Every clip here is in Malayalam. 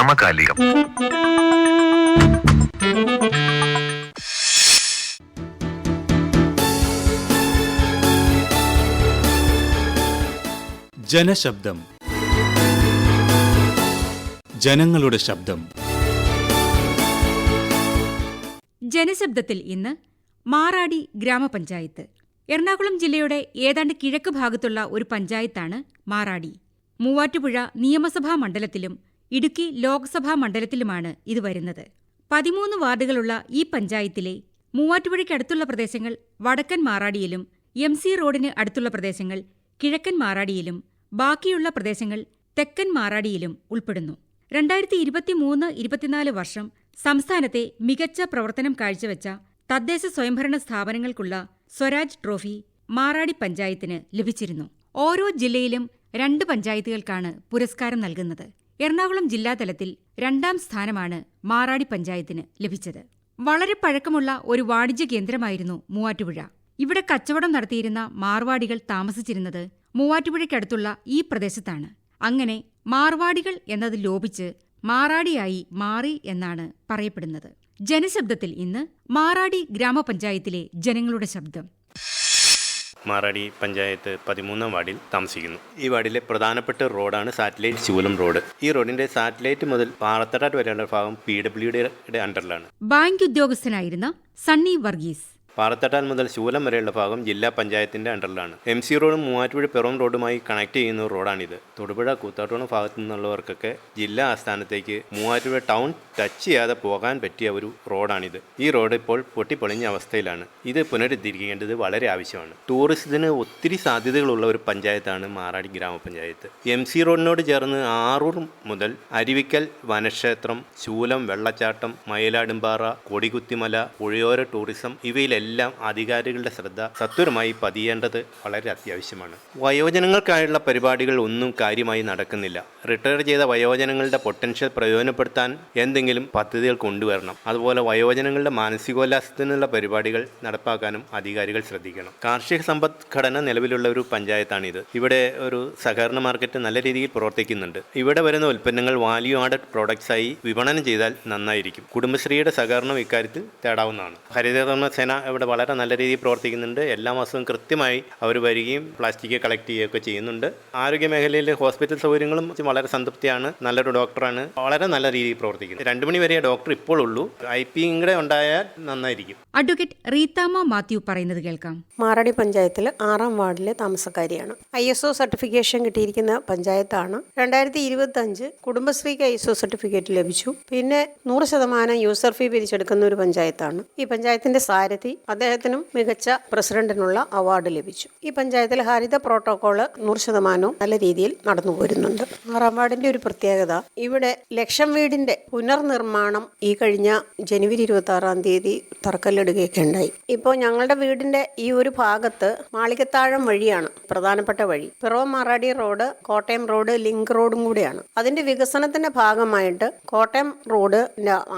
സമകാലികം. ജനശബ്ദം. ജനങ്ങളുടെ ശബ്ദം. ജനശബ്ദത്തിൽ ഇന്ന് മാറാടി ഗ്രാമപഞ്ചായത്ത്. എറണാകുളം ജില്ലയുടെ ഏതാണ്ട് കിഴക്ക് ഭാഗത്തുള്ള ഒരു പഞ്ചായത്താണ് മാറാടി. മൂവാറ്റുപുഴ നിയമസഭാ മണ്ഡലത്തിലും ഇടുക്കി ലോക്സഭാ മണ്ഡലത്തിലുമാണ് ഇത് വരുന്നത്. പതിമൂന്ന് വാർഡുകളുള്ള ഈ പഞ്ചായത്തിലെ മൂവാറ്റുപുഴയ്ക്കടുത്തുള്ള പ്രദേശങ്ങൾ വടക്കൻ മാറാടിയിലും എം സി റോഡിന് അടുത്തുള്ള പ്രദേശങ്ങൾ കിഴക്കൻ മാറാടിയിലും ബാക്കിയുള്ള പ്രദേശങ്ങൾ തെക്കൻ മാറാടിയിലും ഉൾപ്പെടുന്നു. രണ്ടായിരത്തി ഇരുപത്തിമൂന്ന് ഇരുപത്തിനാല് വർഷം സംസ്ഥാനത്തെ മികച്ച പ്രവർത്തനം കാഴ്ചവെച്ച തദ്ദേശ സ്വയംഭരണ സ്ഥാപനങ്ങൾക്കുള്ള സ്വരാജ് ട്രോഫി മാറാടി പഞ്ചായത്തിന് ലഭിച്ചിരുന്നു. ഓരോ ജില്ലയിലും രണ്ട് പഞ്ചായത്തുകൾക്കാണ് പുരസ്കാരം നൽകുന്നത്. എറണാകുളം ജില്ലാതലത്തിൽ രണ്ടാം സ്ഥാനമാണ് മാറാടി പഞ്ചായത്തിന് ലഭിച്ചത്. വളരെ പഴക്കമുള്ള ഒരു വാണിജ്യ കേന്ദ്രമായിരുന്നു മൂവാറ്റുപുഴ. ഇവിടെ കച്ചവടം നടത്തിയിരുന്ന മാർവാടികൾ താമസിച്ചിരുന്നത് മൂവാറ്റുപുഴയ്ക്കടുത്തുള്ള ഈ പ്രദേശത്താണ്. അങ്ങനെ മാർവാടികൾ എന്നത് ലോപിച്ച് മാറാടിയായി മാറി എന്നാണ് പറയപ്പെടുന്നത്. ജനശബ്ദത്തിൽ ഇന്ന് മാറാടി ഗ്രാമപഞ്ചായത്തിലെ ജനങ്ങളുടെ ശബ്ദം. മാറാടി പഞ്ചായത്ത് പതിമൂന്നാം വാർഡിൽ താമസിക്കുന്നു. ഈ വാർഡിലെ പ്രധാനപ്പെട്ട റോഡാണ് സാറ്റലൈറ്റ് ശൂലം റോഡ്. ഈ റോഡിന്റെ സാറ്റലൈറ്റ് മുതൽ പാറത്തടാട്ട് വരെയുള്ള ഭാഗം പി ഡബ്ല്യു ഡിയുടെ അണ്ടറിലാണ്. ബാങ്ക് ഉദ്യോഗസ്ഥനായിരുന്ന സണ്ണി വർഗീസ്. പാറത്തട്ടാൽ മുതൽ ശൂലം വരെയുള്ള ഭാഗം ജില്ലാ പഞ്ചായത്തിന്റെ അണ്ടറിലാണ്. എം സി റോഡും മൂവാറ്റുപുഴ പെറോം റോഡുമായി കണക്ട് ചെയ്യുന്ന റോഡാണിത്. തൊടുപുഴ കൂത്താട്ടോണ ഭാഗത്തു നിന്നുള്ളവർക്കൊക്കെ ജില്ലാ ആസ്ഥാനത്തേക്ക് മൂവാറ്റുപുഴ ടൗൺ ടച്ച് ചെയ്യാതെ പോകാൻ പറ്റിയ ഒരു റോഡാണിത്. ഈ റോഡ് ഇപ്പോൾ പൊട്ടിപ്പൊളിഞ്ഞ അവസ്ഥയിലാണ്. ഇത് പുനരുദ്ധരിക്കേണ്ടത് വളരെ ആവശ്യമാണ്. ടൂറിസത്തിന് ഒത്തിരി സാധ്യതകളുള്ള ഒരു പഞ്ചായത്താണ് മാറാടി ഗ്രാമപഞ്ചായത്ത്. എം സി റോഡിനോട് ചേർന്ന് ആറൂർ മുതൽ അരുവിക്കൽ വനക്ഷേത്രം ശൂലം വെള്ളച്ചാട്ടം മയിലാടുംപാറ കൊടികുത്തിമല പുഴയോര ടൂറിസം ഇവയിലെല്ലാം അധികാരികളുടെ ശ്രദ്ധ സത്വരമായി പതിയേണ്ടത് വളരെ അത്യാവശ്യമാണ്. വയോജനങ്ങൾക്കായുള്ള പരിപാടികൾ ഒന്നും കാര്യമായി നടക്കുന്നില്ല. റിട്ടയർ ചെയ്ത വയോജനങ്ങളുടെ പൊട്ടൻഷ്യൽ പ്രയോജനപ്പെടുത്താൻ എന്തെങ്കിലും പദ്ധതികൾ കൊണ്ടുവരണം. അതുപോലെ വയോജനങ്ങളുടെ മാനസികോല്ലാസത്തിനുള്ള പരിപാടികൾ നടപ്പാക്കാനും അധികാരികൾ ശ്രദ്ധിക്കണം. കാർഷിക സമ്പദ്ഘടന നിലവിലുള്ള ഒരു പഞ്ചായത്താണിത്. ഇവിടെ ഒരു സഹകരണ മാർക്കറ്റ് നല്ല രീതിയിൽ പ്രവർത്തിക്കുന്നുണ്ട്. ഇവിടെ വരുന്ന ഉൽപ്പന്നങ്ങൾ വാല്യൂ ആഡഡ് പ്രോഡക്ട്സ് ആയി വിപണനം ചെയ്താൽ നന്നായിരിക്കും. കുടുംബശ്രീയുടെ സഹകരണം ഇക്കാര്യത്തിൽ തേടാവുന്നതാണ്. ഹരിതകർമ്മ സേന ഇവിടെ വളരെ നല്ല രീതിയിൽ പ്രവർത്തിക്കുന്നുണ്ട്. എല്ലാ മാസവും കൃത്യമായി അവർ വരികയും പ്ലാസ്റ്റിക് കളക്ട് ചെയ്യുകയൊക്കെ ചെയ്യുന്നുണ്ട്. ആരോഗ്യ മേഖലയിൽ ഹോസ്പിറ്റൽ സൗകര്യങ്ങളും വളരെ സംതൃപ്തിയാണ്. നല്ലൊരു ഡോക്ടറാണ്. വളരെ നല്ല രീതിയിൽ പ്രവർത്തിക്കുന്നത് രണ്ടു മണി വരെ ഡോക്ടർ ഇപ്പോൾ ഉള്ളൂ. ഐ പി കൂടെ ഉണ്ടായാൽ നന്നായിരിക്കും. അഡ്വക്കേറ്റ് റീത്താമ മാത്യു പറയുന്നത് കേൾക്കാം. മാറാടി പഞ്ചായത്തിൽ ആറാം വാർഡിലെ താമസക്കാരിയാണ്. ഐ എസ് ഒ സർട്ടിഫിക്കേഷൻ കിട്ടിയിരിക്കുന്ന പഞ്ചായത്താണ്. രണ്ടായിരത്തി ഇരുപത്തി അഞ്ച് കുടുംബശ്രീക്ക് ഐ എസ് ഒ സർട്ടിഫിക്കറ്റ് ലഭിച്ചു. പിന്നെ നൂറ് ശതമാനം യൂസർ ഫീ പിരിച്ചെടുക്കുന്ന ഒരു പഞ്ചായത്താണ്. ഈ പഞ്ചായത്തിന്റെ സാരഥി അദ്ദേഹത്തിനും മികച്ച പ്രസിഡന്റിനുള്ള അവാർഡ് ലഭിച്ചു. ഈ പഞ്ചായത്തിൽ ഹരിത പ്രോട്ടോകോൾ നൂറ് ശതമാനവും നല്ല രീതിയിൽ നടന്നു പോരുന്നുണ്ട്. ആറാം വാർഡിന്റെ ഒരു പ്രത്യേകത ഇവിടെ ലക്ഷം വീടിന്റെ പുനർനിർമ്മാണം ഈ കഴിഞ്ഞ ജനുവരി ഇരുപത്തി ആറാം തീയതി തറക്കല്ലിടുകയൊക്കെ ഉണ്ടായി. ഇപ്പോൾ ഞങ്ങളുടെ വീടിന്റെ ഈ ഒരു ഭാഗത്ത് മാളികത്താഴം വഴിയാണ് പ്രധാനപ്പെട്ട വഴി. Piravom Maradi road Kottayam road link റോഡും കൂടിയാണ്. അതിന്റെ വികസനത്തിന്റെ ഭാഗമായിട്ട് കോട്ടയം റോഡ്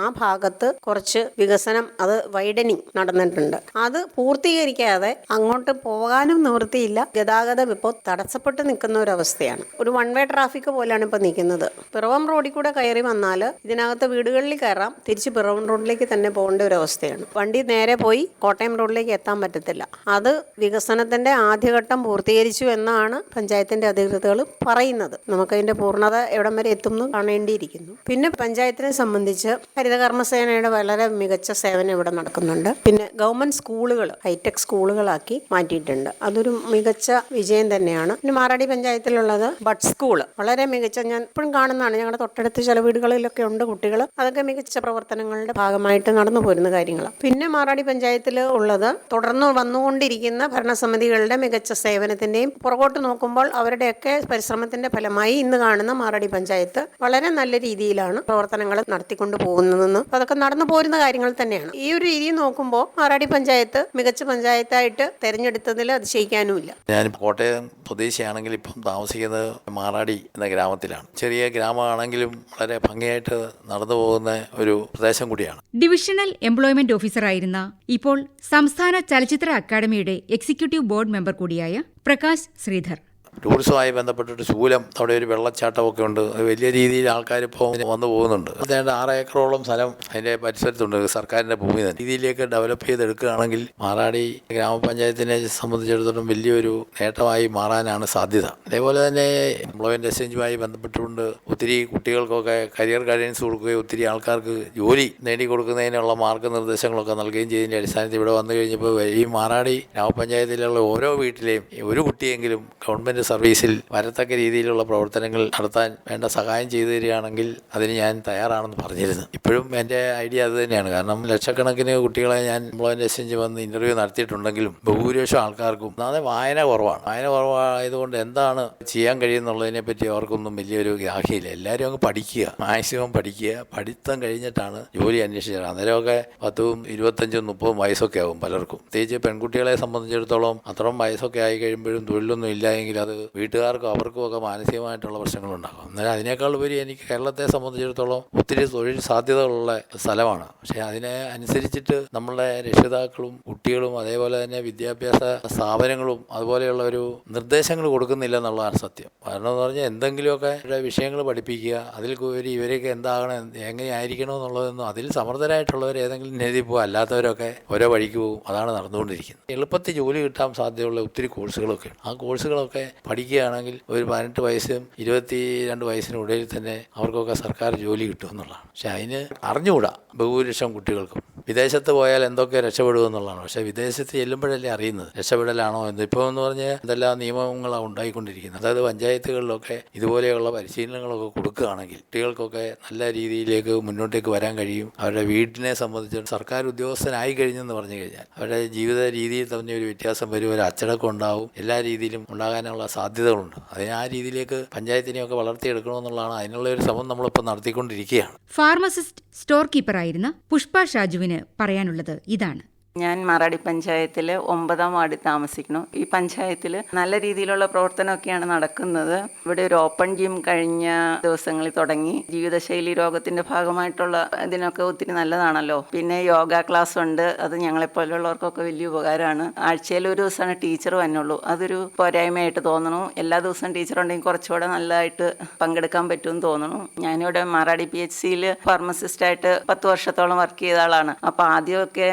ആ ഭാഗത്ത് കുറച്ച് വികസനം അത് വൈഡനിങ് നടന്നിട്ടുണ്ട്. അത് പൂർത്തീകരിക്കാതെ അങ്ങോട്ട് പോകാനും നിവൃത്തിയില്ല. ഗതാഗതം ഇപ്പോൾ തടസ്സപ്പെട്ട് നിൽക്കുന്ന ഒരു അവസ്ഥയാണ്. ഒരു വൺ വേ ട്രാഫിക് പോലെയാണ് ഇപ്പോൾ നിൽക്കുന്നത്. പിറവം റോഡിൽ കൂടെ കയറി വന്നാൽ ഇതിനകത്ത് വീടുകളിൽ കയറാം. തിരിച്ച് പിറവം റോഡിലേക്ക് തന്നെ പോകേണ്ട ഒരു അവസ്ഥയാണ്. വണ്ടി നേരെ പോയി കോട്ടയം റോഡിലേക്ക് എത്താൻ പറ്റത്തില്ല. അത് വികസനത്തിന്റെ ആദ്യഘട്ടം പൂർത്തീകരിച്ചു എന്നാണ് പഞ്ചായത്തിന്റെ അധികൃതകൾ പറയുന്നത്. നമുക്കതിന്റെ പൂർണത എവിടം വരെ എത്തുമെന്ന് കാണേണ്ടിയിരിക്കുന്നു. പിന്നെ പഞ്ചായത്തിനെ സംബന്ധിച്ച് ഹരിതകർമ്മസേനയുടെ വളരെ മികച്ച സേവനം ഇവിടെ നടക്കുന്നുണ്ട്. പിന്നെ ഗവൺമെന്റ് സ്കൂളുകൾ ഹൈടെക് സ്കൂളുകളാക്കി മാറ്റിയിട്ടുണ്ട്. അതൊരു മികച്ച വിജയം തന്നെയാണ്. പിന്നെ മാറാടി പഞ്ചായത്തിലുള്ളത് ബഡ് സ്കൂൾ വളരെ മികച്ച ഞാൻ ഇപ്പോഴും കാണുന്നതാണ്. ഞങ്ങളുടെ തൊട്ടടുത്ത് ചില വീടുകളിലൊക്കെ ഉണ്ട് കുട്ടികൾ. അതൊക്കെ മികച്ച പ്രവർത്തനങ്ങളുടെ ഭാഗമായിട്ട് നടന്നു പോരുന്ന കാര്യങ്ങൾ പിന്നെ മാറാടി പഞ്ചായത്തിൽ ഉള്ളത് തുടർന്ന് വന്നുകൊണ്ടിരിക്കുന്ന ഭരണസമിതികളുടെ മികച്ച സേവനത്തിന്റെയും പുറകോട്ട് നോക്കുമ്പോൾ അവരുടെയൊക്കെ പരിശ്രമത്തിന്റെ ഫലമായി ഇന്ന് കാണുന്ന മാറാടി പഞ്ചായത്ത് വളരെ നല്ല രീതിയിലാണ് പ്രവർത്തനങ്ങൾ നടത്തിക്കൊണ്ട് പോകുന്നതെന്ന്. അതൊക്കെ നടന്നു പോരുന്ന കാര്യങ്ങൾ തന്നെയാണ്. ഈ ഒരു രീതി നോക്കുമ്പോൾ മാറാടി പഞ്ചായത്ത് മികച്ച പഞ്ചായത്തായിട്ട് തെരഞ്ഞെടുത്തതിൽ അതിശയിക്കാനുമില്ല. ഞാൻ കോട്ടയം സ്വദേശിയാണെങ്കിൽ ഇപ്പം താമസിക്കുന്നത് മാറാടി എന്ന ഗ്രാമത്തിലാണ്. ചെറിയ ഗ്രാമമാണെങ്കിലും വളരെ ഭംഗിയായിട്ട് നടന്നു പോകുന്ന ഒരു പ്രദേശം കൂടിയാണ്. ഡിവിഷണൽ എംപ്ലോയ്മെന്റ് ഓഫീസറായിരുന്ന ഇപ്പോൾ സംസ്ഥാന ചലച്ചിത്ര അക്കാദമിയുടെ എക്സിക്യൂട്ടീവ് ബോർഡ് മെമ്പർ കൂടിയായ പ്രകാശ് ശ്രീധർ. ടൂറിസവുമായി ബന്ധപ്പെട്ടിട്ട് ശൂലം അവിടെ ഒരു വെള്ളച്ചാട്ടമൊക്കെ ഉണ്ട്. വലിയ രീതിയിൽ ആൾക്കാർ ഇപ്പോൾ വന്നു പോകുന്നുണ്ട്. അതേണ്ട ആറ് ഏക്കറോളം സ്ഥലം അതിന്റെ പരിസരത്തുണ്ട്. സർക്കാരിന്റെ ഭൂമി തന്നെ. രീതിയിലേക്ക് ഡെവലപ്പ് ചെയ്തെടുക്കുകയാണെങ്കിൽ മാറാടി ഗ്രാമപഞ്ചായത്തിനെ സംബന്ധിച്ചിടത്തോളം വലിയൊരു നേട്ടമായി മാറാനാണ് സാധ്യത. അതേപോലെ തന്നെ എംപ്ലോയ്മെന്റ് എക്സ്ചേഞ്ചുമായി ബന്ധപ്പെട്ടുകൊണ്ട് ഒത്തിരി കുട്ടികൾക്കൊക്കെ കരിയർ ഗൈഡൻസ് കൊടുക്കുകയും ഒത്തിരി ആൾക്കാർക്ക് ജോലി നേടിക്കൊടുക്കുന്നതിനുള്ള മാർഗനിർദ്ദേശങ്ങളൊക്കെ നൽകുകയും ചെയ്തതിന്റെ അടിസ്ഥാനത്തിൽ ഇവിടെ വന്നു കഴിഞ്ഞപ്പോൾ ഈ മാറാടി ഗ്രാമപഞ്ചായത്തിലുള്ള ഓരോ വീട്ടിലെയും ഒരു കുട്ടിയെങ്കിലും ഗവൺമെന്റ് സർവീസിൽ വരത്തക്ക രീതിയിലുള്ള പ്രവർത്തനങ്ങൾ നടത്താൻ വേണ്ട സഹായം ചെയ്തു തരികയാണെങ്കിൽ അതിന് ഞാൻ തയ്യാറാണെന്ന് പറഞ്ഞിരുന്നു. ഇപ്പോഴും എന്റെ ഐഡിയ അത് തന്നെയാണ്. കാരണം ലക്ഷക്കണക്കിന് കുട്ടികളെ ഞാൻ എംപ്ലോയ്മെന്റ് എക്സ്ചേഞ്ച് വന്ന് ഇന്റർവ്യൂ നടത്തിയിട്ടുണ്ടെങ്കിലും ബഹുഭൂരിപക്ഷം ആൾക്കാർക്കും അതായത് വായന കുറവാണ്. വായന കുറവായതുകൊണ്ട് എന്താണ് ചെയ്യാൻ കഴിയുന്നുള്ളതിനെ പറ്റി അവർക്കൊന്നും വലിയൊരു ഗ്രാഹ്യമില്ല. എല്ലാവരും അങ്ങ് പഠിക്കുക. മാക്സിമം പഠിക്കുക. പഠിത്തം കഴിഞ്ഞിട്ടാണ് ജോലി അന്വേഷിച്ചത് അന്നേരമൊക്കെ പത്തും ഇരുപത്തഞ്ചും മുപ്പതും വയസ്സൊക്കെ ആവും പലർക്കും. പ്രത്യേകിച്ച് പെൺകുട്ടികളെ സംബന്ധിച്ചിടത്തോളം അത്രയും വയസ്സൊക്കെ ആയി കഴിയുമ്പോഴും തൊഴിലൊന്നും ഇല്ല എങ്കിൽ അത് വീട്ടുകാർക്കും അവർക്കും ഒക്കെ മാനസികമായിട്ടുള്ള പ്രശ്നങ്ങളുണ്ടാകും. എന്നാൽ അതിനേക്കാൾ ഉപരി എനിക്ക് കേരളത്തെ സംബന്ധിച്ചിടത്തോളം ഒത്തിരി തൊഴിൽ സാധ്യതകളുള്ള സ്ഥലമാണ്. പക്ഷേ അതിനെ അനുസരിച്ചിട്ട് നമ്മളുടെ രക്ഷിതാക്കളും കുട്ടികളും അതേപോലെ തന്നെ വിദ്യാഭ്യാസ സ്ഥാപനങ്ങളും അതുപോലെയുള്ള ഒരു നിർദ്ദേശങ്ങൾ കൊടുക്കുന്നില്ല എന്നുള്ളതാണ് സത്യം. കാരണം എന്ന് പറഞ്ഞാൽ എന്തെങ്കിലുമൊക്കെ വിഷയങ്ങൾ പഠിപ്പിക്കുക അതിൽ ഉപരി ഇവരൊക്കെ എന്താകണം എന്ത് എങ്ങനെയായിരിക്കണം എന്നുള്ളതൊന്നും അതിൽ സമർത്ഥരായിട്ടുള്ളവർ ഏതെങ്കിലും രീതിയിൽ പോകും അല്ലാത്തവരൊക്കെ ഓരോ വഴിക്ക് പോകും. അതാണ് നടന്നുകൊണ്ടിരിക്കുന്നത്. എളുപ്പത്തിൽ ജോലി കിട്ടാൻ സാധ്യതയുള്ള ഒത്തിരി കോഴ്സുകളൊക്കെ ആ കോഴ്സുകളൊക്കെ പഠിക്കുകയാണെങ്കിൽ ഒരു പതിനെട്ട് വയസ്സും ഇരുപത്തി രണ്ട് വയസ്സിനുള്ളിൽ തന്നെ അവർക്കൊക്കെ സർക്കാർ ജോലി കിട്ടും എന്നുള്ളതാണ്. പക്ഷെ അതിന് അറിഞ്ഞുകൂടാ ബഹുഭൂരിഷം കുട്ടികൾക്കും. വിദേശത്ത് പോയാൽ എന്തൊക്കെ രക്ഷപ്പെടും എന്നുള്ളതാണ്. പക്ഷേ വിദേശത്ത് ചെല്ലുമ്പോഴല്ലേ അറിയുന്നത് രക്ഷപ്പെടലാണോ എന്ന്. ഇപ്പോൾ എന്ന് പറഞ്ഞാൽ എന്തെല്ലാം നിയമങ്ങളാണ് ഉണ്ടായിക്കൊണ്ടിരിക്കുന്നത്. അതായത് പഞ്ചായത്തുകളിലൊക്കെ ഇതുപോലെയുള്ള പരിശീലനങ്ങളൊക്കെ കൊടുക്കുകയാണെങ്കിൽ കുട്ടികൾക്കൊക്കെ നല്ല രീതിയിലേക്ക് മുന്നോട്ടേക്ക് വരാൻ കഴിയും. അവരുടെ വീടിനെ സംബന്ധിച്ച് സർക്കാർ ഉദ്യോഗസ്ഥനായി കഴിഞ്ഞെന്ന് പറഞ്ഞു കഴിഞ്ഞാൽ അവരുടെ ജീവിത രീതിയിൽ തന്നെ ഒരു വ്യത്യാസം വരും ഒരു അച്ചടക്കം ഉണ്ടാവും. എല്ലാ രീതിയിലും ഉണ്ടാകാനുള്ള സാധ്യതകളുണ്ട്. അതിന് ആ രീതിയിലേക്ക് പഞ്ചായത്തിനെയൊക്കെ വളർത്തിയെടുക്കണമെന്നുള്ളതാണ് അതിനുള്ള ഒരു ശ്രമം നമ്മളിപ്പോൾ നടത്തിക്കൊണ്ടിരിക്കുകയാണ്. ഫാർമസിസ്റ്റ് സ്റ്റോർ കീപ്പറായിരുന്ന പുഷ്പ ഷാജുവിന് പറയാനുള്ളത് ഇതാണ് ഞാൻ മറാടി പഞ്ചായത്തിൽ ഒമ്പതാം വാർഡിൽ താമസിക്കുന്നു. ഈ പഞ്ചായത്തിൽ നല്ല രീതിയിലുള്ള പ്രവർത്തനമൊക്കെയാണ് നടക്കുന്നത്. ഇവിടെ ഒരു ഓപ്പൺ ജിം കഴിഞ്ഞ ദിവസങ്ങളിൽ തുടങ്ങി. ജീവിതശൈലി രോഗത്തിന്റെ ഭാഗമായിട്ടുള്ള ഇതിനൊക്കെ ഒത്തിരി നല്ലതാണല്ലോ. പിന്നെ യോഗ ക്ലാസ് ഉണ്ട്. അത് ഞങ്ങളെപ്പോലുള്ളവർക്കൊക്കെ വലിയ ഉപകാരമാണ്. ആഴ്ചയിൽ ഒരു ദിവസമാണ് ടീച്ചർ വന്നുള്ളൂ. അതൊരു പോരായ്മയായിട്ട് തോന്നുന്നു എല്ലാ ദിവസവും ടീച്ചർ ഉണ്ടെങ്കിൽ കുറച്ചുകൂടെ നല്ലതായിട്ട് പങ്കെടുക്കാൻ പറ്റുമെന്ന് തോന്നുന്നു ഞാനിവിടെ മാറാടി പി എച്ച് സിയിൽ ഫാർമസിസ്റ്റായിട്ട് പത്ത് വർഷത്തോളം വർക്ക് ചെയ്ത ആളാണ്. അപ്പോൾ ആദ്യമൊക്കെ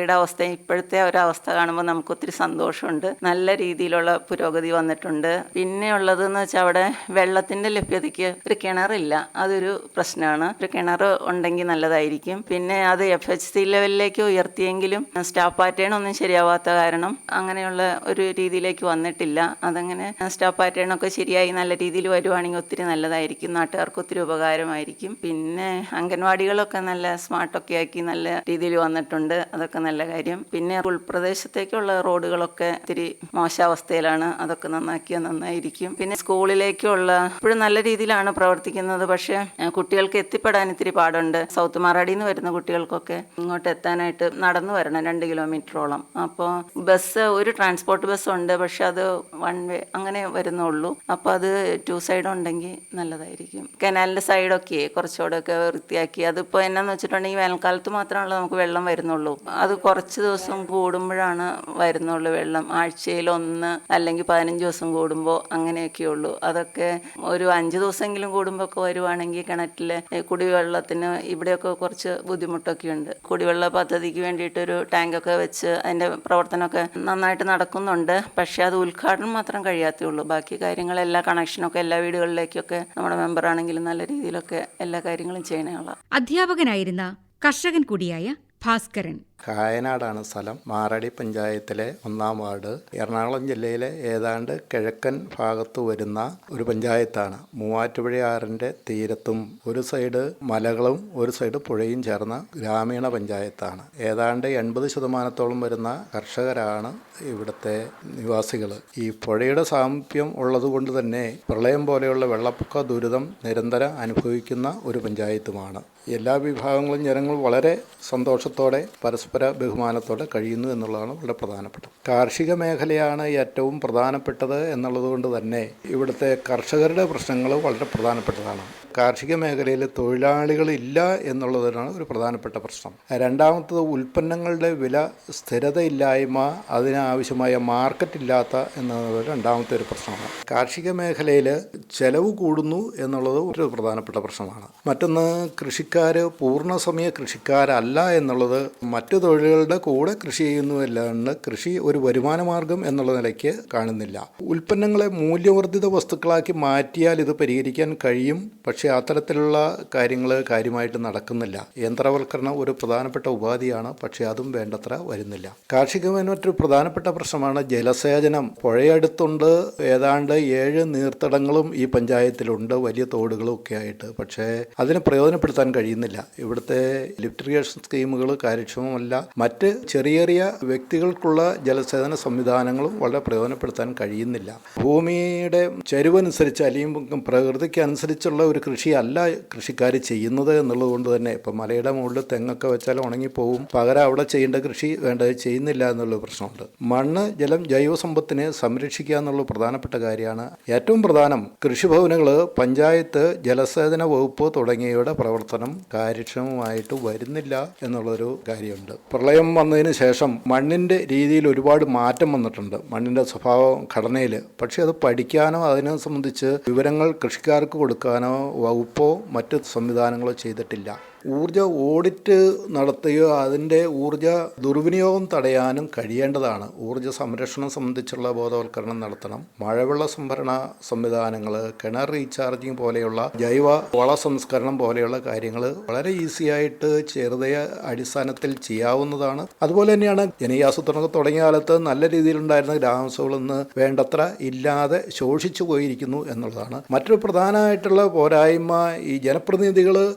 ആശുപത്രിയുടെ അവസ്ഥ ഇപ്പോഴത്തെ ഒരവസ്ഥ കാണുമ്പോൾ നമുക്ക് ഒത്തിരി സന്തോഷമുണ്ട്. നല്ല രീതിയിലുള്ള പുരോഗതി വന്നിട്ടുണ്ട്. പിന്നെ ഉള്ളതെന്ന് വെച്ചാൽ അവിടെ വെള്ളത്തിന്റെ ലഭ്യതയ്ക്ക് ഒരു കിണറില്ല. അതൊരു പ്രശ്നമാണ്. ഒരു കിണർ ഉണ്ടെങ്കിൽ നല്ലതായിരിക്കും. പിന്നെ അത് എഫ് എച്ച് സി ലെവലിലേക്ക് ഉയർത്തിയെങ്കിലും സ്റ്റാഫ് പാറ്റേൺ ഒന്നും ശരിയാവാത്ത കാരണം അങ്ങനെയുള്ള ഒരു രീതിയിലേക്ക് വന്നിട്ടില്ല. അതങ്ങനെ സ്റ്റാഫ് പാറ്റേൺ ഒക്കെ ശരിയായി നല്ല രീതിയിൽ വരുവാണെങ്കിൽ ഒത്തിരി നല്ലതായിരിക്കും. നാട്ടുകാർക്ക് ഒത്തിരി ഉപകാരമായിരിക്കും. പിന്നെ അംഗൻവാടികളൊക്കെ നല്ല സ്മാർട്ടൊക്കെ ആക്കി നല്ല രീതിയിൽ വന്നിട്ടുണ്ട്. അതൊക്കെ നല്ല കാര്യം. പിന്നെ ഉൾപ്രദേശത്തേക്കുള്ള റോഡുകളൊക്കെ ഇത്തിരി മോശാവസ്ഥയിലാണ്. അതൊക്കെ നന്നാക്കിയാൽ നന്നായിരിക്കും. പിന്നെ സ്കൂളിലേക്കുള്ള ഇപ്പോഴും നല്ല രീതിയിലാണ് പ്രവർത്തിക്കുന്നത്. പക്ഷേ കുട്ടികൾക്ക് എത്തിപ്പെടാൻ ഇത്തിരി പാടുണ്ട്. സൗത്ത് മാറാടിയിൽ നിന്ന് വരുന്ന കുട്ടികൾക്കൊക്കെ ഇങ്ങോട്ട് എത്താനായിട്ട് നടന്നു വരണം രണ്ട് കിലോമീറ്ററോളം. അപ്പോൾ ബസ് ഒരു ട്രാൻസ്പോർട്ട് ബസ് ഉണ്ട് പക്ഷെ അത് വൺ വേ അങ്ങനെ വരുന്നുള്ളൂ. അപ്പോൾ അത് ടു സൈഡ് ഉണ്ടെങ്കിൽ നല്ലതായിരിക്കും. കനാലിന്റെ സൈഡൊക്കെ കുറച്ചുകൂടെ ഒക്കെ വൃത്തിയാക്കി. അതിപ്പോൾ എന്നാന്ന് വെച്ചിട്ടുണ്ടെങ്കിൽ വേനൽക്കാലത്ത് മാത്രമല്ല നമുക്ക് വെള്ളം വരുന്നുള്ളൂ. അത് കുറച്ച് ദിവസം കൂടുമ്പോഴാണ് വരുന്നുള്ളൂ വെള്ളം. ആഴ്ചയിൽ ഒന്ന് അല്ലെങ്കിൽ പതിനഞ്ച് ദിവസം കൂടുമ്പോൾ അങ്ങനെയൊക്കെ ഉള്ളൂ. അതൊക്കെ ഒരു അഞ്ച് ദിവസമെങ്കിലും കൂടുമ്പോൾ ഒക്കെ വരുവാണെങ്കിൽ കിണറ്റിലെ കുടിവെള്ളത്തിന് ഇവിടെയൊക്കെ കുറച്ച് ബുദ്ധിമുട്ടൊക്കെ ഉണ്ട്. കുടിവെള്ള പദ്ധതിക്ക് വേണ്ടിയിട്ടൊരു ടാങ്കൊക്കെ വെച്ച് അതിന്റെ പ്രവർത്തനമൊക്കെ നന്നായിട്ട് നടക്കുന്നുണ്ട്. പക്ഷേ അത് ഉദ്ഘാടനം മാത്രം കഴിയാത്തേ ബാക്കി കാര്യങ്ങളെല്ലാ കണക്ഷനൊക്കെ എല്ലാ വീടുകളിലേക്കൊക്കെ നമ്മുടെ മെമ്പറാണെങ്കിലും നല്ല രീതിയിലൊക്കെ എല്ലാ കാര്യങ്ങളും ചെയ്യണേ അധ്യാപകനായിരുന്ന കർഷകൻ കൂടിയായ ഭാസ്കരൻ. കായനാടാണ് സ്ഥലം. മാറാടി പഞ്ചായത്തിലെ ഒന്നാം വാർഡ്. എറണാകുളം ജില്ലയിലെ ഏതാണ്ട് കിഴക്കൻ ഭാഗത്ത് വരുന്ന ഒരു പഞ്ചായത്താണ്. മൂവാറ്റുപുഴയാറിന്റെ തീരത്തും ഒരു സൈഡ് മലകളും ഒരു സൈഡ് പുഴയും ചേർന്ന ഗ്രാമീണ പഞ്ചായത്താണ്. ഏതാണ്ട് എൺപത് ശതമാനത്തോളം വരുന്ന കർഷകരാണ് ഇവിടുത്തെ നിവാസികൾ ഈ പുഴയുടെ സാമീപ്യം ഉള്ളതുകൊണ്ട് തന്നെ പ്രളയം പോലെയുള്ള വെള്ളപ്പൊക്ക ദുരിതം നിരന്തരം അനുഭവിക്കുന്ന ഒരു പഞ്ചായത്തുമാണ്. എല്ലാ വിഭാഗങ്ങളും ജനങ്ങൾ വളരെ സന്തോഷത്തോടെ പരസ്പരം പരസ്പര ബഹുമാനത്തോടെ കഴിയുന്നു എന്നുള്ളതാണ് വളരെ പ്രധാനപ്പെട്ടത്. കാർഷിക മേഖലയാണ് ഏറ്റവും പ്രധാനപ്പെട്ടത് എന്നുള്ളതുകൊണ്ട് തന്നെ ഇവിടുത്തെ കർഷകരുടെ പ്രശ്നങ്ങൾ വളരെ പ്രധാനപ്പെട്ടതാണ്. കാർഷിക മേഖലയിൽ തൊഴിലാളികളില്ല എന്നുള്ളതാണ് ഒരു പ്രധാനപ്പെട്ട പ്രശ്നം. രണ്ടാമത്തത് ഉൽപ്പന്നങ്ങളുടെ വില സ്ഥിരതയില്ലായ്മ അതിനാവശ്യമായ മാർക്കറ്റ് ഇല്ലാത്ത എന്നത് രണ്ടാമത്തെ ഒരു പ്രശ്നമാണ്. കാർഷിക മേഖലയിൽ ചെലവ് കൂടുന്നു എന്നുള്ളത് ഒരു പ്രധാനപ്പെട്ട പ്രശ്നമാണ്. മറ്റൊന്ന് കൃഷിക്കാർ പൂർണസമയ കൃഷിക്കാരല്ല എന്നുള്ളത് മറ്റു തൊഴിലുകളുടെ കൂടെ കൃഷി ചെയ്യുന്നുവല്ലാണ്ട് കൃഷി ഒരു വരുമാന മാർഗം എന്നുള്ള നിലയ്ക്ക് കാണുന്നില്ല. ഉൽപ്പന്നങ്ങളെ മൂല്യവർദ്ധിത വസ്തുക്കളാക്കി മാറ്റിയാൽ ഇത് പരിഹരിക്കാൻ കഴിയും. പക്ഷേ അത്തരത്തിലുള്ള കാര്യങ്ങൾ കാര്യമായിട്ട് നടക്കുന്നില്ല. യന്ത്രവൽക്കരണം ഒരു പ്രധാനപ്പെട്ട ഉപാധിയാണ്. പക്ഷേ അതും വേണ്ടത്ര വരുന്നില്ല. കാർഷിക മറ്റൊരു പ്രധാനപ്പെട്ട പ്രശ്നമാണ് ജലസേചനം. പുഴയടുത്തുണ്ട്. ഏതാണ്ട് ഏഴ് നീർത്തടങ്ങളും ഈ പഞ്ചായത്തിലുണ്ട്. വലിയ തോടുകളും ഒക്കെ ആയിട്ട്. പക്ഷേ അതിനെ പ്രയോജനപ്പെടുത്താൻ കഴിയുന്നില്ല. ഇവിടുത്തെ ലിഫ്റ്റ് സ്കീമുകൾ കാര്യക്ഷമമല്ല. മറ്റ് ചെറിയ ചെറിയ വ്യക്തികൾക്കുള്ള ജലസേചന സംവിധാനങ്ങളും വളരെ പ്രയോജനപ്പെടുത്താൻ കഴിയുന്നില്ല. ഭൂമിയുടെ ചരിവനുസരിച്ച് അല്ലെങ്കിൽ പ്രകൃതിക്ക് അനുസരിച്ചുള്ള ഒരു കൃഷിയല്ല കൃഷിക്കാർ ചെയ്യുന്നത് എന്നുള്ളതുകൊണ്ട് തന്നെ ഇപ്പം മലയുടെ മുകളിൽ തെങ്ങൊക്കെ വെച്ചാൽ ഉണങ്ങിപ്പോവും. പകരം അവിടെ ചെയ്യേണ്ട കൃഷി വേണ്ടത് ചെയ്യുന്നില്ല എന്നുള്ള പ്രശ്നമുണ്ട്. മണ്ണ് ജലം ജൈവസമ്പത്തിനെ സംരക്ഷിക്കുക എന്നുള്ള പ്രധാനപ്പെട്ട കാര്യമാണ്. ഏറ്റവും പ്രധാനം കൃഷിഭവനുകൾ പഞ്ചായത്ത് ജലസേചന വകുപ്പ് തുടങ്ങിയവയുടെ പ്രവർത്തനം കാര്യക്ഷമമായിട്ട് വരുന്നില്ല എന്നുള്ളൊരു കാര്യമുണ്ട്. പ്രളയം വന്നതിന് ശേഷം മണ്ണിന്റെ രീതിയിൽ ഒരുപാട് മാറ്റം വന്നിട്ടുണ്ട്. മണ്ണിന്റെ സ്വഭാവം ഘടനയിൽ. പക്ഷേ അത് പഠിക്കാനോ അതിനെ സംബന്ധിച്ച് വിവരങ്ങൾ കൃഷിക്കാർക്ക് കൊടുക്കാനോ വകുപ്പോ മറ്റ് സംവിധാനങ്ങളോ ചെയ്തിട്ടില്ല. ഊർജ ഓഡിറ്റ് നടത്തുകയോ അതിന്റെ ഊർജ ദുർവിനിയോഗം തടയാനും കഴിയേണ്ടതാണ്. ഊർജ സംരക്ഷണം സംബന്ധിച്ചുള്ള ബോധവൽക്കരണം നടത്തണം. മഴവെള്ള സംഭരണ സംവിധാനങ്ങൾ കിണർ റീചാർജിങ് പോലെയുള്ള ജൈവ വള സംസ്കരണം പോലെയുള്ള കാര്യങ്ങൾ വളരെ ഈസിയായിട്ട് ചെറുതയ അടിസ്ഥാനത്തിൽ ചെയ്യാവുന്നതാണ്. അതുപോലെ തന്നെയാണ് ജനകീയാസൂത്രണം തുടങ്ങിയ കാലത്ത് നല്ല രീതിയിലുണ്ടായിരുന്ന ഗ്രാമസഭകൾ വേണ്ടത്ര ഇല്ലാതെ ശോഷിച്ചു പോയിരിക്കുന്നു എന്നുള്ളതാണ്. മറ്റൊരു പ്രധാനമായിട്ടുള്ള പോരായ്മ ഈ ജനപ്രതിനിധികൾ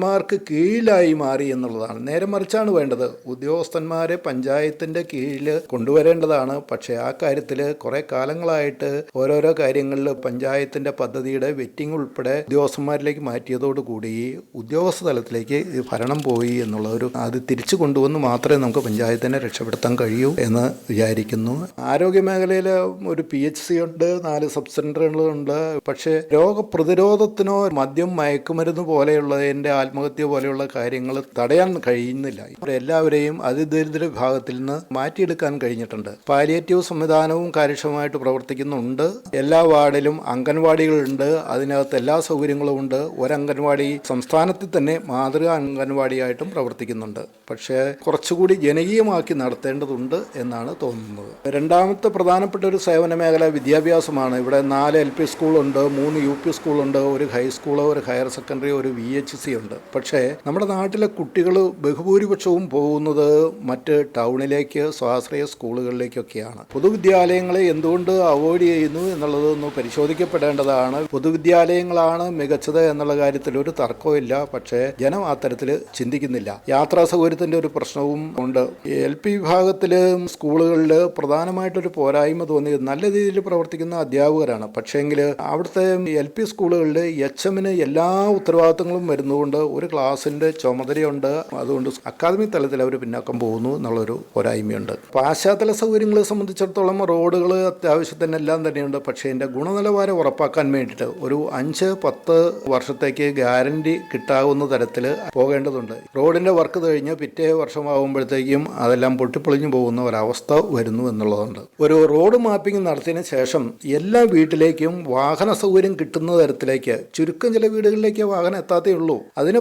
ഉദ്യോഗസ്ഥന്മാർക്ക് കീഴിലായി മാറി എന്നുള്ളതാണ്. നേരെ മറിച്ചാണ് വേണ്ടത്. ഉദ്യോഗസ്ഥന്മാരെ പഞ്ചായത്തിന്റെ കീഴിൽ കൊണ്ടുവരേണ്ടതാണ്. പക്ഷേ ആ കാര്യത്തിൽ കുറേ കാലങ്ങളായിട്ട് ഓരോരോ കാര്യങ്ങളിൽ പഞ്ചായത്തിന്റെ പദ്ധതിയുടെ വെറ്റിംഗ് ഉൾപ്പെടെ ഉദ്യോഗസ്ഥന്മാരിലേക്ക് മാറ്റിയതോടുകൂടി ഉദ്യോഗസ്ഥ തലത്തിലേക്ക് ഭരണം പോയി എന്നുള്ള ഒരു അത് തിരിച്ചു കൊണ്ടുവന്ന് മാത്രമേ നമുക്ക് പഞ്ചായത്തിനെ രക്ഷപ്പെടുത്താൻ കഴിയൂ എന്ന് വിചാരിക്കുന്നു. ആരോഗ്യ മേഖലയിൽ ഒരു പി എച്ച് സി ഉണ്ട് നാല് സബ് സെന്ററുകളുണ്ട് പക്ഷേ രോഗപ്രതിരോധത്തിനോ മദ്യം മയക്കുമരുന്ന് പോലെയുള്ളതിന്റെ ആത്മഹത്യ പോലെയുള്ള കാര്യങ്ങൾ തടയാൻ കഴിയുന്നില്ല. എല്ലാവരെയും അതിദരിദ്ര വിഭാഗത്തിൽ നിന്ന് മാറ്റിയെടുക്കാൻ കഴിഞ്ഞിട്ടുണ്ട്. പാലിയേറ്റീവ് സംവിധാനവും കാര്യക്ഷമമായിട്ട് പ്രവർത്തിക്കുന്നുണ്ട്. എല്ലാ വാർഡിലും അംഗൻവാടികളുണ്ട്. അതിനകത്ത് എല്ലാ സൗകര്യങ്ങളും ഉണ്ട്. ഒരംഗൻവാടി സംസ്ഥാനത്തിൽ തന്നെ മാതൃകാ അംഗൻവാടിയായിട്ടും പ്രവർത്തിക്കുന്നുണ്ട്. പക്ഷേ കുറച്ചുകൂടി ജനകീയമാക്കി നടത്തേണ്ടതുണ്ട് എന്നാണ് തോന്നുന്നത്. രണ്ടാമത്തെ പ്രധാനപ്പെട്ട ഒരു സേവന മേഖല വിദ്യാഭ്യാസമാണ്. ഇവിടെ നാല് എൽ പി സ്കൂളുണ്ട് മൂന്ന് യു പി സ്കൂളുണ്ട് ഒരു ഹൈസ്കൂൾ ഒരു ഹയർ സെക്കൻഡറി ഒരു വി എച്ച് സി ഉണ്ട്. പക്ഷേ നമ്മുടെ നാട്ടിലെ കുട്ടികൾ ബഹുഭൂരിപക്ഷവും പോകുന്നത് മറ്റ് ടൗണിലേക്ക് സ്വാശ്രയ സ്കൂളുകളിലേക്കൊക്കെയാണ്. പൊതുവിദ്യാലയങ്ങളെ എന്തുകൊണ്ട് അവോയ്ഡ് ചെയ്യുന്നു എന്നുള്ളത് ഒന്ന് പരിശോധിക്കപ്പെടേണ്ടതാണ്. പൊതുവിദ്യാലയങ്ങളാണ് മികച്ചത് എന്നുള്ള കാര്യത്തിൽ ഒരു തർക്കമില്ല പക്ഷേ ജനം ആ തരത്തിൽ ചിന്തിക്കുന്നില്ല. യാത്രാ സൗകര്യത്തിന്റെ ഒരു പ്രശ്നവും ഉണ്ട്. എൽ പി വിഭാഗത്തിൽ സ്കൂളുകളിൽ പ്രധാനമായിട്ടൊരു പോരായ്മ തോന്നിയത് നല്ല രീതിയിൽ പ്രവർത്തിക്കുന്ന അധ്യാപകരാണ്. പക്ഷേങ്കിൽ അവിടുത്തെ എൽ പി സ്കൂളുകളിൽ എച്ച് എമ്മിന് എല്ലാ ഉത്തരവാദിത്തങ്ങളും വരുന്നതുകൊണ്ട് ഒരു ക്ലാസിന്റെ ചുമതലയുണ്ട്. അതുകൊണ്ട് അക്കാദമി തലത്തിൽ അവർ പിന്നാക്കം പോകുന്നു എന്നുള്ളൊരു പോരായ്മയുണ്ട്. പാശ്ചാത്തല സൗകര്യങ്ങളെ സംബന്ധിച്ചിടത്തോളം റോഡുകൾ അത്യാവശ്യത്തിന് എല്ലാം തന്നെയുണ്ട്. പക്ഷേ എന്റെ ഗുണനിലവാരം ഉറപ്പാക്കാൻ വേണ്ടിയിട്ട് ഒരു അഞ്ച് പത്ത് വർഷത്തേക്ക് ഗ്യാരണ്ടി കിട്ടാവുന്ന തരത്തിൽ പോകേണ്ടതുണ്ട്. റോഡിന്റെ വർക്ക് കഴിഞ്ഞ് പിറ്റേ വർഷമാകുമ്പോഴത്തേക്കും അതെല്ലാം പൊട്ടിപ്പൊളിഞ്ഞു പോകുന്ന ഒരവസ്ഥ വരുന്നു എന്നുള്ളതുണ്ട്. ഒരു റോഡ് മാപ്പിംഗ് നടത്തിയതിന് ശേഷം എല്ലാ വീട്ടിലേക്കും വാഹന സൗകര്യം കിട്ടുന്ന തരത്തിലേക്ക് ചുരുക്കം ചില വീടുകളിലേക്ക് വാഹനം എത്താത്തേ ഉള്ളൂ.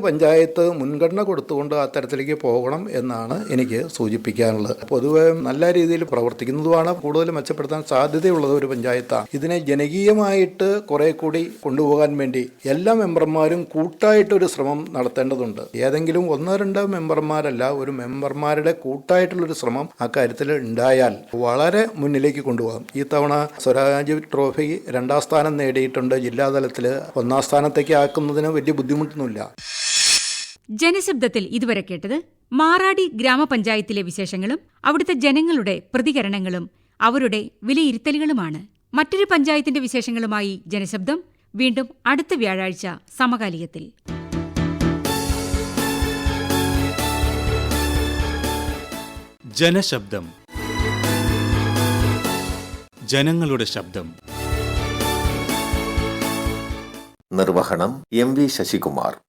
പഞ്ചായത്ത് മുൻഗണന കൊടുത്തുകൊണ്ട് ആ തരത്തിലേക്ക് പോകണം എന്നാണ് എനിക്ക് സൂചിപ്പിക്കാനുള്ളത്. പൊതുവെ നല്ല രീതിയിൽ പ്രവർത്തിക്കുന്നതുമാണ്. കൂടുതൽ മെച്ചപ്പെടുത്താൻ സാധ്യതയുള്ളത് ഒരു പഞ്ചായത്താണ്. ഇതിനെ ജനകീയമായിട്ട് കുറെ കൂടി കൊണ്ടുപോകാൻ വേണ്ടി എല്ലാ മെമ്പർമാരും കൂട്ടായിട്ടൊരു ശ്രമം നടത്തേണ്ടതുണ്ട്. ഏതെങ്കിലും ഒന്നോ രണ്ടോ മെമ്പർമാരല്ല ഒരു മെമ്പർമാരുടെ കൂട്ടായിട്ടുള്ളൊരു ശ്രമം അക്കാര്യത്തിൽ ഉണ്ടായാൽ വളരെ മുന്നിലേക്ക് കൊണ്ടുപോകാം. ഈ തവണ സ്വരാജ് ട്രോഫി രണ്ടാം സ്ഥാനം നേടിയിട്ടുണ്ട്. ജില്ലാതലത്തിൽ ഒന്നാം സ്ഥാനത്തേക്ക് ആക്കുന്നതിന് വലിയ ബുദ്ധിമുട്ടൊന്നുമില്ല. ജനശബ്ദത്തിൽ ഇതുവരെ കേട്ടത് മാറാടി ഗ്രാമപഞ്ചായത്തിലെ വിശേഷങ്ങളും അവിടുത്തെ ജനങ്ങളുടെ പ്രതികരണങ്ങളും അവരുടെ വിലയിരുത്തലുകളുമാണ്. മറ്റൊരു പഞ്ചായത്തിന്റെ വിശേഷങ്ങളുമായി ജനശബ്ദം. വീണ്ടും അടുത്ത വ്യാഴാഴ്ച സമകാലികത്തിൽ. ജനശബ്ദം. ജനങ്ങളുടെ ശബ്ദം. നിർവഹണം എം വി ശശികുമാർ.